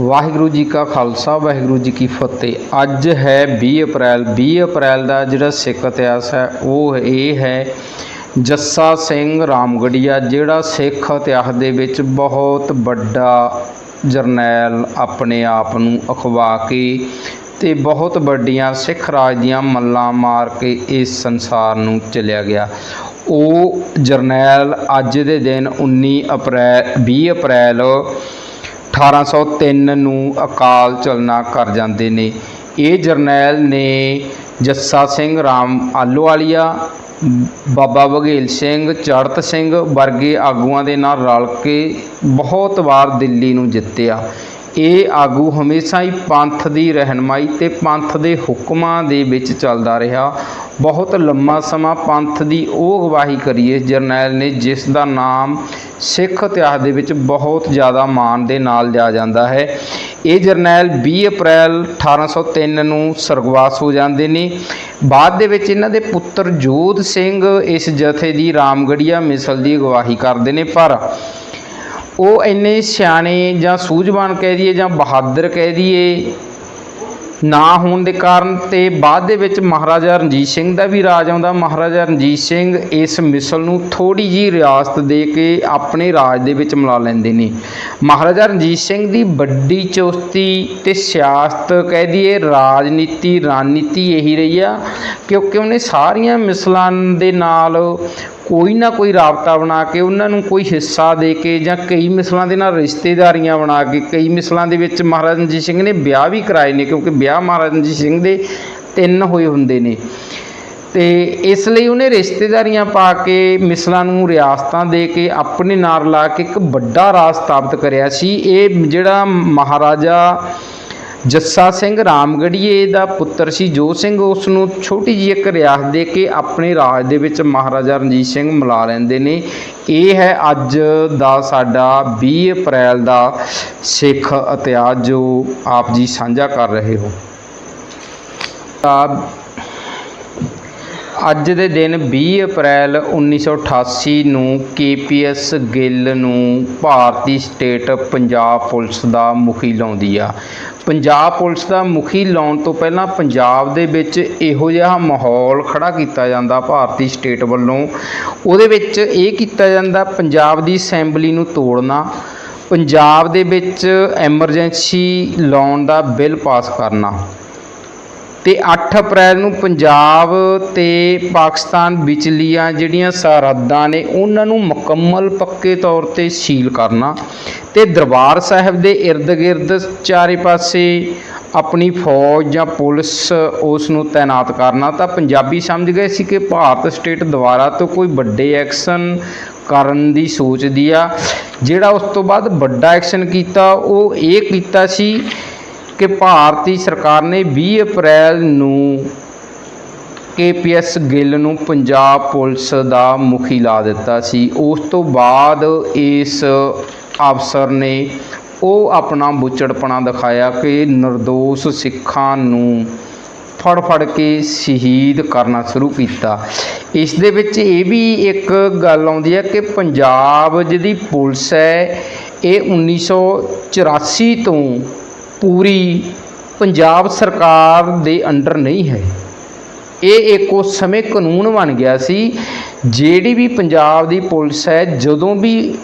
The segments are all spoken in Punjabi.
ਵਾਹਿਗੁਰੂ ਜੀ ਕਾ ਖਾਲਸਾ, ਵਾਹਿਗੁਰੂ ਜੀ ਕੀ ਫਤਿਹ। ਅੱਜ ਹੈ 20 ਅਪ੍ਰੈਲ। 20 ਅਪ੍ਰੈਲ ਦਾ ਜਿਹੜਾ ਸਿੱਖ ਇਤਿਹਾਸ ਹੈ, ਉਹ ਇਹ ਹੈ ਜੱਸਾ ਸਿੰਘ ਰਾਮਗੜੀਆ, ਜਿਹੜਾ ਸਿੱਖ ਇਤਿਹਾਸ ਦੇ ਵਿੱਚ ਬਹੁਤ ਵੱਡਾ ਜਰਨੈਲ ਆਪਣੇ ਆਪ ਨੂੰ ਅਖਵਾ ਕੇ ਤੇ ਬਹੁਤ ਵੱਡੀਆਂ ਸਿੱਖ ਰਾਜ ਦੀਆਂ ਮੱਲਾਂ ਮਾਰ ਕੇ ਇਸ ਸੰਸਾਰ ਨੂੰ ਚਲਿਆ ਗਿਆ। ਉਹ ਜਰਨੈਲ ਅੱਜ ਦੇ ਦਿਨ 19 ਅਪ੍ਰੈਲ 20 ਅਪ੍ਰੈਲ 1803 ਨੂੰ ਅਕਾਲ ਚਲਨਾ ਕਰ ਜਾਂਦੇ ਨੇ। ਇਹ ਜਰਨੈਲ ਨੇ ਜੱਸਾ ਸਿੰਘ ਰਾਮ ਆਲੋਵਾਲੀਆ, ਬਾਬਾ ਬਘੇਲ ਸਿੰਘ ਚੜਤ ਸਿੰਘ ਵਰਗੇ ਆਗੂਆਂ ਦੇ ਨਾਲ ਰਲ ਕੇ ਬਹੁਤ ਵਾਰ ਦਿੱਲੀ ਨੂੰ ਜਿੱਤਿਆ। ਇਹ ਆਗੂ ਹਮੇਸ਼ਾ ਹੀ ਪੰਥ ਦੀ ਰਹਿਨਮਾਈ ਤੇ ਪੰਥ ਦੇ ਹੁਕਮਾਂ ਦੇ ਵਿੱਚ ਚੱਲਦਾ ਰਿਹਾ। ਬਹੁਤ ਲੰਮਾ ਸਮਾਂ ਪੰਥ ਦੀ ਉਹ ਅਗਵਾਈ ਕਰੀਏ ਇਸ ਜਰਨੈਲ ਨੇ ਜਿਸ ਦਾ ਨਾਮ ਸਿੱਖ ਇਤਿਹਾਸ ਦੇ ਵਿੱਚ ਬਹੁਤ ਜ਼ਿਆਦਾ ਮਾਣ ਦੇ ਨਾਲ ਲਿਆ ਜਾਂਦਾ ਹੈ। ਇਹ ਜਰਨੈਲ 20 ਅਪ੍ਰੈਲ 1803 ਨੂੰ ਸਰਗਵਾਸ ਹੋ ਜਾਂਦੇ ਨੇ। ਬਾਅਦ ਦੇ ਵਿੱਚ ਇਹਨਾਂ ਦੇ ਪੁੱਤਰ ਜੋਧ ਸਿੰਘ ਇਸ ਜਥੇ ਦੀ ਰਾਮਗੜੀਆ ਮਿਸਲ ਦੀ ਅਗਵਾਈ ਕਰਦੇ ਨੇ। ਪਰ ਉਹ ਇੰਨੇ ਸਿਆਣੇ ਜਾਂ ਸੂਝਵਾਨ ਕਹਿ ਦਈਏ ਜਾਂ ਬਹਾਦਰ ਕਹਿ ਦਈਏ, ਨਾ ਹੋਣ ਦੇ ਕਾਰਨ ਤੇ ਬਾਅਦ ਦੇ ਵਿੱਚ ਮਹਾਰਾਜਾ ਰਣਜੀਤ ਸਿੰਘ ਦਾ ਵੀ ਰਾਜ ਆਉਂਦਾ। ਮਹਾਰਾਜਾ ਰਣਜੀਤ ਸਿੰਘ ਇਸ ਮਿਸਲ ਨੂੰ ਥੋੜੀ ਜੀ ਰਿਆਸਤ ਦੇ ਕੇ ਆਪਣੇ ਰਾਜ ਦੇ ਵਿੱਚ ਮਿਲਾ ਲੈਂਦੇ ਨੇ। ਮਹਾਰਾਜਾ ਰਣਜੀਤ ਸਿੰਘ ਦੀ ਵੱਡੀ ਚੁਸਤੀ ਤੇ ਸਿਆਸਤ ਕਹਿ ਦਈਏ, ਰਾਜਨੀਤੀ, ਰਣਨੀਤੀ ਇਹੀ ਰਹੀ ਆ ਕਿਉਂਕਿ ਉਹਨੇ ਸਾਰੀਆਂ ਮਿਸਲਾਂ ਦੇ ਨਾਲ ਕੋਈ ਨਾ ਕੋਈ ਰਾਬਤਾ ਬਣਾ ਕੇ ਉਹਨਾਂ ਨੂੰ ਕੋਈ ਹਿੱਸਾ ਦੇ ਕੇ ਜਾਂ ਕਈ ਮਿਸਲਾਂ ਦੇ ਨਾਲ ਰਿਸ਼ਤੇਦਾਰੀਆਂ ਬਣਾ ਕੇ, ਕਈ ਮਿਸਲਾਂ ਦੇ ਵਿੱਚ ਮਹਾਰਾਜਾ ਰਣਜੀਤ ਸਿੰਘ ਨੇ ਵਿਆਹ ਵੀ ਕਰਾਏ ਨੇ ਕਿਉਂਕਿ ਵਿਆਹ ਮਹਾਰਾਜ ਰਣਜੀਤ ਸਿੰਘ ਦੇ ਤਿੰਨ ਹੋਏ ਹੁੰਦੇ ਨੇ। ਤੇ ਇਸ ਲਈ ਉਹਨੇ ਰਿਸ਼ਤੇਦਾਰੀਆਂ ਪਾ ਕੇ ਮਿਸਲਾਂ ਨੂੰ ਰਿਆਸਤਾਂ ਦੇ ਕੇ ਆਪਣੇ ਨਾਲ ਲਾ ਕੇ ਇੱਕ ਵੱਡਾ ਰਾਜ ਸਥਾਪਿਤ ਕਰਿਆ ਸੀ। ਇਹ ਜਿਹੜਾ ਮਹਾਰਾਜਾ ਜੱਸਾ ਸਿੰਘ ਰਾਮਗੜੀਏ ਦਾ ਪੁੱਤਰ ਸੀ। ਜੋ ਸਿੰਘ ਉਸ ਨੂੰ ਛੋਟੀ ਜਿਹੀ ਇੱਕ ਰਿਆਸਤ ਦੇ ਕੇ ਆਪਣੇ ਰਾਜ ਦੇ ਵਿੱਚ ਮਹਾਰਾਜਾ ਰਣਜੀਤ ਸਿੰਘ ਮਿਲਾ ਲੈਂਦੇ ਨੇ। ਇਹ ਹੈ ਅੱਜ ਦਾ ਸਾਡਾ 20 ਅਪ੍ਰੈਲ ਦਾ ਸਿੱਖ ਇਤਿਹਾਸ ਜੋ ਆਪ ਜੀ ਸਾਂਝਾ ਕਰ ਰਹੇ ਹੋ। ਤਾਂ ਅੱਜ ਦੇ ਦਿਨ 20 ਅਪ੍ਰੈਲ 1988 ਨੂੰ ਕੇਪੀਐਸ ਗਿੱਲ ਨੂੰ ਭਾਰਤੀ ਸਟੇਟ ਪੰਜਾਬ ਪੁਲਿਸ ਦਾ ਮੁਖੀ ਲਾਉਂਦੀ ਆ। ਪੰਜਾਬ ਪੁਲਿਸ ਦਾ ਮੁਖੀ ਲਾਉਣ ਤੋਂ ਪਹਿਲਾਂ ਪੰਜਾਬ ਦੇ ਵਿੱਚ ਇਹੋ ਜਿਹਾ ਮਾਹੌਲ ਖੜਾ ਕੀਤਾ ਜਾਂਦਾ ਭਾਰਤੀ ਸਟੇਟ ਵੱਲੋਂ। ਉਹਦੇ ਵਿੱਚ ਇਹ ਕੀਤਾ ਜਾਂਦਾ ਪੰਜਾਬ ਦੀ ਅਸੈਂਬਲੀ ਨੂੰ ਤੋੜਨਾ, ਪੰਜਾਬ ਦੇ ਵਿੱਚ ਐਮਰਜੈਂਸੀ ਲਾਉਣ ਦਾ ਬਿੱਲ ਪਾਸ ਕਰਨਾ। ਅਤੇ ਅੱਠ ਅਪ੍ਰੈਲ ਨੂੰ ਪੰਜਾਬ ਅਤੇ ਪਾਕਿਸਤਾਨ ਵਿਚਲੀਆਂ ਜਿਹੜੀਆਂ ਸਰਹੱਦਾਂ ਨੇ, ਉਹਨਾਂ ਨੂੰ ਮੁਕੰਮਲ ਪੱਕੇ ਤੌਰ ਤੇ ਸੀਲ ਕਰਨਾ ਅਤੇ ਦਰਬਾਰ ਸਾਹਿਬ ਦੇ ਇਰਦ ਗਿਰਦ ਚਾਰੇ ਪਾਸੇ ਆਪਣੀ ਫੌਜ ਜਾਂ ਪੁਲਿਸ ਉਸ ਨੂੰ ਤਾਇਨਾਤ ਕਰਨਾ। ਤਾਂ ਪੰਜਾਬੀ ਸਮਝ ਗਏ ਸੀ ਕਿ ਭਾਰਤ ਸਟੇਟ ਦੁਆਰਾ ਤੋਂ ਕੋਈ ਵੱਡੇ ਐਕਸ਼ਨ ਕਰਨ ਦੀ ਸੋਚਦੀ ਆ। ਜਿਹੜਾ ਉਸ ਤੋਂ ਬਾਅਦ ਵੱਡਾ ਐਕਸ਼ਨ ਕੀਤਾ, ਉਹ ਇਹ ਕੀਤਾ ਸੀ ਕਿ ਭਾਰਤੀ ਸਰਕਾਰ ਨੇ 20 ਅਪ੍ਰੈਲ ਨੂੰ ਕੇਪੀਐਸ ਗਿੱਲ ਨੂੰ ਪੰਜਾਬ ਪੁਲਿਸ ਦਾ ਮੁਖੀ ਲਾ ਦਿੱਤਾ ਸੀ। ਉਸ ਤੋਂ ਬਾਅਦ ਇਸ ਅਫਸਰ ਨੇ ਉਹ ਆਪਣਾ ਬੁੱਚੜਪਣਾ ਦਿਖਾਇਆ ਕਿ નિર્ਦੋਸ਼ ਸਿੱਖਾਂ ਨੂੰ ਫੜ ਫੜ ਕੇ ਸ਼ਹੀਦ ਕਰਨਾ ਸ਼ੁਰੂ ਕੀਤਾ। ਇਸ ਦੇ ਵਿੱਚ ਇਹ ਵੀ ਇੱਕ ਗੱਲ ਆਉਂਦੀ ਹੈ ਕਿ ਪੰਜਾਬ ਜਿਹਦੀ ਪੁਲਿਸ ਹੈ, ਇਹ 1984 ਤੋਂ ਪੂਰੀ ਪੰਜਾਬ ਸਰਕਾਰ ਦੇ ਅੰਡਰ ਨਹੀਂ ਹੈ। ਇਹ ਇੱਕ ਉਸ ਸਮੇਂ ਕਾਨੂੰਨ ਬਣ ਗਿਆ ਸੀ, ਜਿਹੜੀ ਵੀ ਪੰਜਾਬ ਦੀ ਪੁਲਿਸ ਹੈ, ਜਦੋਂ ਵੀ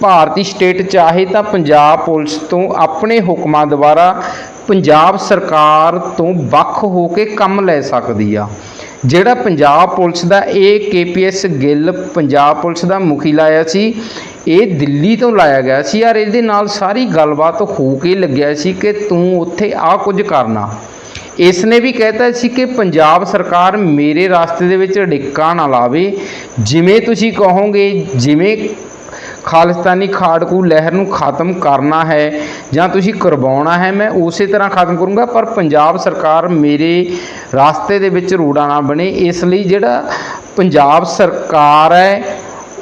ਭਾਰਤੀ ਸਟੇਟ ਚਾਹੇ ਤਾਂ ਪੰਜਾਬ ਪੁਲਿਸ ਤੋਂ ਆਪਣੇ ਹੁਕਮਾਂ ਦੁਆਰਾ ਪੰਜਾਬ ਸਰਕਾਰ ਤੋਂ ਵੱਖ ਹੋ ਕੇ ਕੰਮ ਲੈ ਸਕਦੀ ਆ। ਜਿਹੜਾ ਪੰਜਾਬ ਪੁਲਿਸ ਦਾ, ਇਹ ਕੇਪੀਐਸ ਗਿੱਲ ਪੰਜਾਬ ਪੁਲਿਸ ਦਾ ਮੁਖੀ ਲਾਇਆ ਸੀ। ਇਹ ਦਿੱਲੀ ਤੋਂ ਲਾਇਆ ਗਿਆ ਸੀ ਯਾਰ ਇਹਦੇ ਨਾਲ ਸਾਰੀ ਗੱਲਬਾਤ ਹੋ ਕੇ ਲੱਗਿਆ ਸੀ ਕਿ ਤੂੰ ਉੱਥੇ ਆ ਕੁਝ ਕਰਨਾ। ਇਸ ਨੇ ਵੀ ਕਹਿਤਾ ਸੀ ਕਿ ਪੰਜਾਬ ਸਰਕਾਰ ਮੇਰੇ ਰਾਸਤੇ ਦੇ ਵਿੱਚ ਡਿੱਕਾ ਨਾ ਲਾਵੇ। ਜਿਵੇਂ ਤੁਸੀਂ ਕਹੋਗੇ, ਜਿਵੇਂ ਖਾਲਿਸਤਾਨੀ ਖਾੜਕੂ ਲਹਿਰ ਨੂੰ ਖਤਮ ਕਰਨਾ ਹੈ ਜਾਂ ਤੁਸੀਂ ਕਰਵਾਉਣਾ ਹੈ, ਮੈਂ ਉਸੇ ਤਰ੍ਹਾਂ ਖਤਮ ਕਰੂੰਗਾ, ਪਰ ਪੰਜਾਬ ਸਰਕਾਰ ਮੇਰੇ ਰਾਸਤੇ ਦੇ ਵਿੱਚ ਰੂੜਾ ਨਾ ਬਣੇ, ਇਸ ਲਈ ਜਿਹੜਾ ਪੰਜਾਬ ਸਰਕਾਰ ਹੈ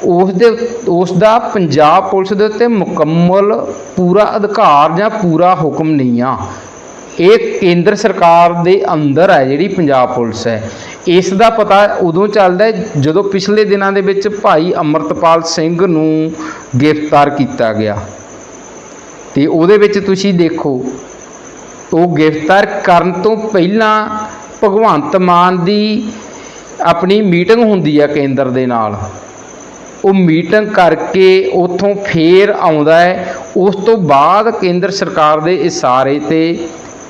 ਉਸ ਦੇ ਉਸ ਦਾ ਪੰਜਾਬ ਪੁਲਿਸ ਦੇ ਉੱਤੇ ਮੁਕੰਮਲ ਪੂਰਾ ਅਧਿਕਾਰ ਜਾਂ ਪੂਰਾ ਹੁਕਮ ਨਹੀਂ ਆ। ਇਹ ਕੇਂਦਰ ਸਰਕਾਰ ਦੇ ਅੰਦਰ ਹੈ, ਜਿਹੜੀ ਪੰਜਾਬ ਪੁਲਿਸ ਹੈ। ਇਸ ਦਾ ਪਤਾ ਉਦੋਂ ਚੱਲਦਾ ਜਦੋਂ ਪਿਛਲੇ ਦਿਨਾਂ ਦੇ ਵਿੱਚ ਭਾਈ ਅਮਰਤਪਾਲ ਸਿੰਘ ਨੂੰ ਗ੍ਰਿਫਤਾਰ ਕੀਤਾ ਗਿਆ। ਤੇ ਉਹਦੇ ਵਿੱਚ ਤੁਸੀਂ ਦੇਖੋ, ਉਹ ਗ੍ਰਿਫਤਾਰ ਕਰਨ ਤੋਂ ਪਹਿਲਾਂ ਭਗਵੰਤ ਮਾਨ ਦੀ ਆਪਣੀ ਮੀਟਿੰਗ ਹੁੰਦੀ ਆ ਕੇਂਦਰ ਦੇ ਨਾਲ। ਉਹ ਮੀਟਿੰਗ ਕਰਕੇ ਉਥੋਂ ਫੇਰ ਆਉਂਦਾ ਹੈ। ਉਸ ਤੋਂ ਬਾਅਦ ਕੇਂਦਰ ਸਰਕਾਰ ਦੇ ਇਸ਼ਾਰੇ ਤੇ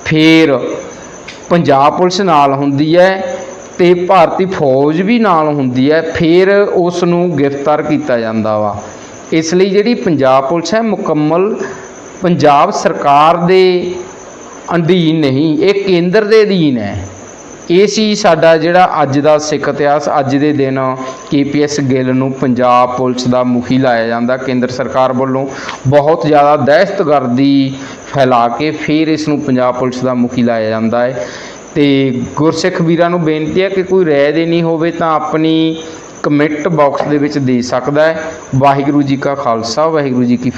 ਫੇਰ ਪੰਜਾਬ ਪੁਲਿਸ ਨਾਲ ਹੁੰਦੀ ਹੈ ਅਤੇ ਭਾਰਤੀ ਫੌਜ ਵੀ ਨਾਲ ਹੁੰਦੀ ਹੈ, ਫਿਰ ਉਸ ਨੂੰ ਗ੍ਰਿਫਤਾਰ ਕੀਤਾ ਜਾਂਦਾ ਵਾ। ਇਸ ਲਈ ਜਿਹੜੀ ਪੰਜਾਬ ਪੁਲਿਸ ਹੈ, ਮੁਕੰਮਲ ਪੰਜਾਬ ਸਰਕਾਰ ਦੇ ਅਧੀਨ ਨਹੀਂ, ਇਹ ਕੇਂਦਰ ਦੇ ਅਧੀਨ ਹੈ। ਇਹ ਸੀ ਸਾਡਾ ਜਿਹੜਾ ਅੱਜ ਦਾ ਸਿੱਖ ਇਤਿਹਾਸ, ਅੱਜ ਦੇ ਦਿਨ ਕੇਪੀਐਸ ਗਿੱਲ ਨੂੰ ਪੰਜਾਬ ਪੁਲਿਸ ਦਾ ਮੁਖੀ ਲਾਇਆ ਜਾਂਦਾ। ਕੇਂਦਰ ਸਰਕਾਰ ਵੱਲੋਂ ਬਹੁਤ ਜ਼ਿਆਦਾ ਦਹਿਸ਼ਤਗਰਦੀ ਫੈਲਾ ਕੇ ਫਿਰ ਇਸ ਨੂੰ ਪੰਜਾਬ ਪੁਲਿਸ ਦਾ ਮੁਖੀ ਲਾਇਆ ਜਾਂਦਾ ਹੈ। ਤੇ ਗੁਰਸਿੱਖ ਵੀਰਾਂ ਨੂੰ ਬੇਨਤੀ ਹੈ ਕਿ ਕੋਈ ਰਾਏ ਦੇਣੀ ਹੋਵੇ ਤਾਂ ਆਪਣੀ ਕਮੈਂਟ ਬਾਕਸ ਦੇ ਵਿੱਚ ਦੇ ਸਕਦਾ ਹੈ। ਵਾਹਿਗੁਰੂ ਜੀ ਕਾ ਖਾਲਸਾ, ਵਾਹਿਗੁਰੂ ਜੀ ਕੀ